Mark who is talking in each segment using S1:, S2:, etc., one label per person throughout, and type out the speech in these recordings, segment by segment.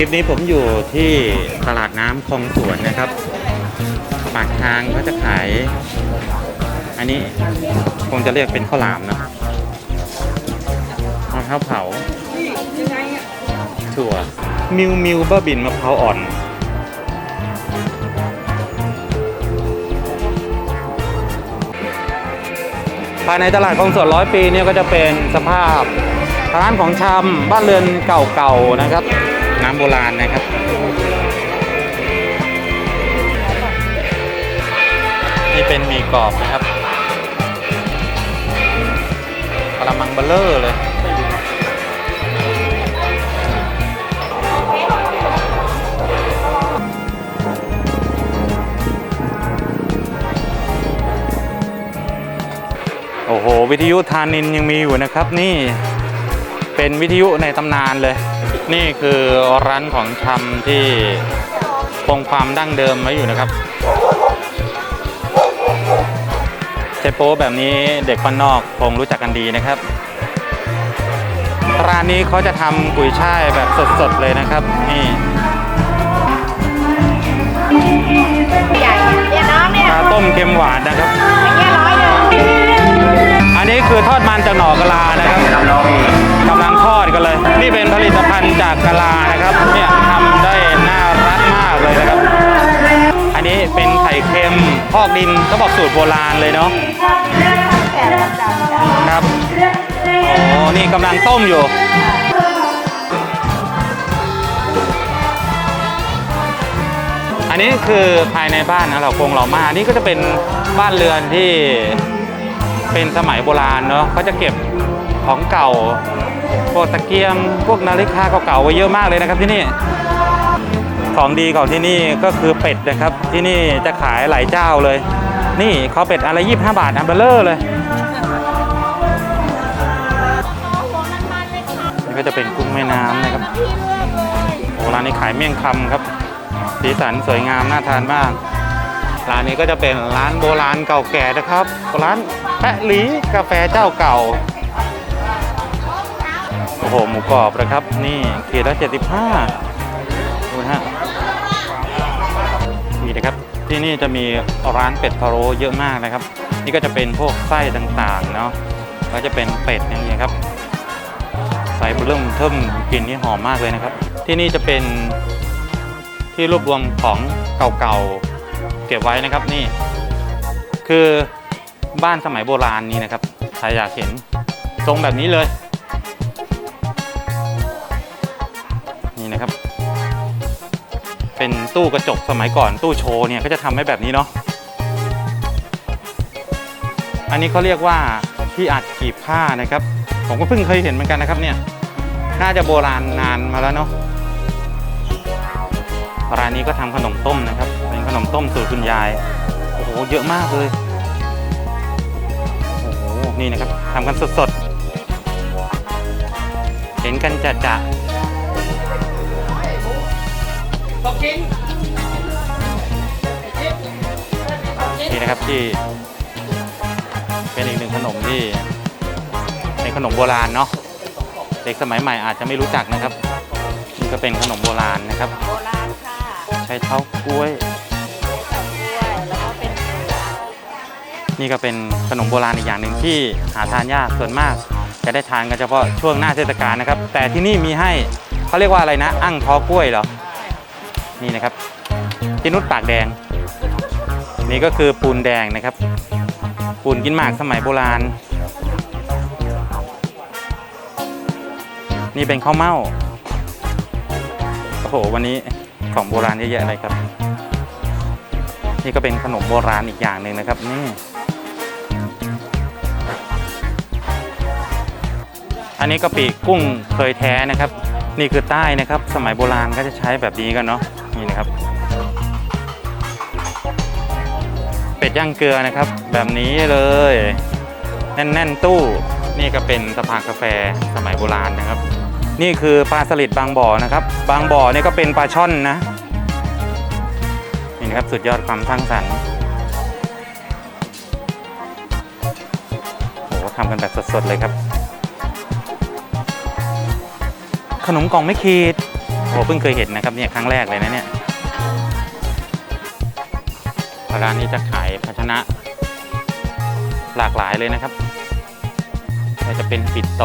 S1: คลิปนี้ผมอยู่ที่ตลาดน้ำคลองสวนนะครับ ปากทางเขาจะขาย อันนี้คงจะเรียกเป็นข้าวหลามนะมะพร้าวเผาถั่วมิวมิวบ้าบินมะพร้าวอ่อน ภายในตลาดคลองสวนร้อยปีเนี่ยก็จะเป็นสภาพร้านของชำบ้านเรือนเก่าๆนะครับ น้ำโบราณนะครับนี่เป็นหมีกรอบนะครับกระมังเบลเลอร์เลย โอ้โห วิทยุทานินยังมีอยู่นะครับ นี่เป็นวิทยุในตำนานเลย นี่คือร้านของชำที่คงความดั้งเดิมไว้อยู่นะครับเจโป้แบบนี้เด็กบ้านนอกคงรู้จักกันดีนะครับ ร้านนี้เขาจะทำกุยช่ายแบบสดๆเลยนะครับ นี่
S2: ใหญ่เนี่ยน้องเนี่ย
S1: ปลาต้มเค็มหวานนะครับ คือทอดมันจากหน่อกะลานะครับกำลังทอดกันเลย นี่เป็นผลิตภัณฑ์จากกะลานะครับเนี่ยทำได้น่ารักมากเลยนะครับ อันนี้เป็นไข่เค็มพอกดินก็บอกสูตรโบราณเลยเนาะ
S2: แต่ประจำจ้ะ
S1: ครับโอ้นี่กำลังต้มอยู่อันนี้คือภายในบ้านนะเราคงเรามาอันนี้ก็จะเป็นบ้านเรือนที่ เป็นสมัยโบราณเนาะเขาจะเก็บของเก่าพวกตะเกียงพวกนาฬิกาเก่าๆไว้เยอะมากเลยนะครับที่นี่ ของดีของที่นี่ก็คือเป็ดนะครับ ที่นี่จะขายหลายเจ้าเลย นี่เขาเป็ดอะไรยี่ห้าบาทอันเบลเลอร์เลยนี่ก็จะเป็นกุ้งแม่น้ำนะครับโอ้ร้านนี้ขายเมี่ยงคำครับ สีสันสวยงามน่าทานมาก ร้านนี้ก็จะเป็นร้านโบราณเก่าแก่นะครับ ร้านแปะหลีกาแฟเจ้าเก่า โอ้โห หมูกรอบนะครับ นี่ขีดละ75ดูนะฮะนี่นะครับ ที่นี่จะมีร้านเป็ดพะโล้เยอะมากนะครับ นี่ก็จะเป็นพวกไส้ต่างๆเนาะก็จะเป็นเป็ดอย่างนี้ยครับใส่เริ่มเทิมกลิ่นนี่หอมมากเลยนะครับ ที่นี่จะเป็นที่รวบรวมของเก่าๆ เก็บไว้นะครับนี่ คือบ้านสมัยโบราณนี้นะครับใครอยากเห็นทรงแบบนี้เลย นี่นะครับ เป็นตู้กระจกสมัยก่อนตู้โชว์เนี่ยก็จะทำให้แบบนี้เนาะอันนี้เขาเรียกว่าที่อัดกีบผ้านะครับ ผมก็เพิ่งเคยเห็นเหมือนกันนะครับเนี่ยน่าจะโบราณนานมาแล้วเนาะร้านนี้ก็ทำขนมต้มนะครับ ขนมต้มสูตรคุณยาย โอ้โห เยอะมากเลย โอ้โห นี่นะครับทำกันสดๆ เห็นกันจะจะนี่นะครับที่ เป็นอีกหนึ่งขนมที่เป็นขนมโบราณเนาะ เด็กสมัยใหม่อาจจะไม่รู้จักนะครับนี่ก็เป็นขนมโบราณนะครับ
S2: โบราณค่ะ
S1: ใช้เท้ากล้วย
S2: ด้วย นี่
S1: ก็เป็นขนมโบราณอีกอย่างหนึ่งที่หาทานยากส่วนมาก จะได้ทานกันเฉพาะช่วงหน้าเทศกาลนะครับ แต่ที่นี่มีให้เขาเรียกว่าอะไรนะอั่งทอกล้วยเหรอนี่นะครับจินุดปากแดง นี่ก็คือปูนแดงนะครับ ปูนกินหมากสมัยโบราณ นี่เป็นข้าวเม่าโอ้โหวันนี้ของโบราณเยอะแยะเลยครับ นี่ก็เป็นขนมโบราณอีกอย่างหนึ่งนะครับนี่ อันนี้กะปิกุ้งเคยแท้นะครับ นี่คือใต้นะครับ สมัยโบราณก็จะใช้แบบนี้กันเนาะนี่นะครับ เป็ดย่างเกลือนะครับ แบบนี้เลย แน่นๆตู้ นี่ก็เป็นสภากาแฟสมัยโบราณนะครับ นี่คือปลาสลิดบางบ่อนะครับ บางบ่อนี่ก็เป็นปลาช่อนนะนี่นี่นะครับสุดยอดความสร้างสรรค์โหทำกันแบบสดๆเลยครับ ขนมกล่องไม่ขีดโหเพิ่งเคยเห็นนะครับเนี่ยครั้งแรกเลยนะเนี่ยร้านนี้จะขายภาชนะ หลากหลายเลยนะครับไม่ว่าจะเป็นปิดโต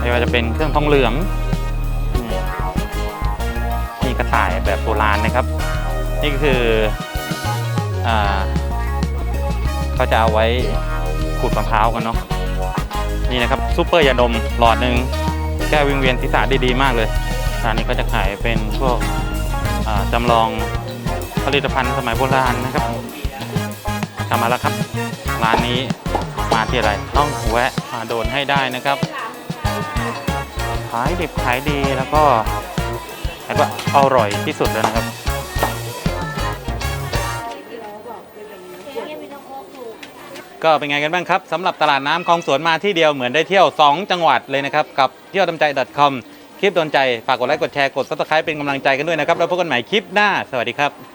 S1: ไม่ว่าจะเป็นเครื่องทองเหลืองมนี่กระต่ายแบบโบราณนะครับ นี่คืออเขาจะเอาไว้ขูดมะพร้าวกันเนาะนี่นะครับซูเปอร์ยาดมหลอดหนึ่ง ก้วิงเวียนศีรษะได้ดีมากเลยร้านนี้ก็จะขายเป็นพวกจำลองผลิตภัณฑ์สมัยโบราณนะครับทำมาแล้วครับ ร้านนี้มาที่อะไรต้องแวะมาโดนให้ได้นะครับ ขายดิบขายดีแล้วก็แล้วก็อร่อยที่สุดแล้วนะครับ ก็เป็นไงกันบ้างครับสำหรับตลาดน้ำคลองสวนมาที่เดียวเหมือนได้เที่ยว 2 จังหวัดเลยนะครับ กับเที่ยวตำใจ .com คลิปโดนใจ ฝากกดไลค์กดแชร์กดซับสไครป์เป็นกำลังใจกันด้วยนะครับ แล้วพบกันใหม่คลิปหน้า สวัสดีครับ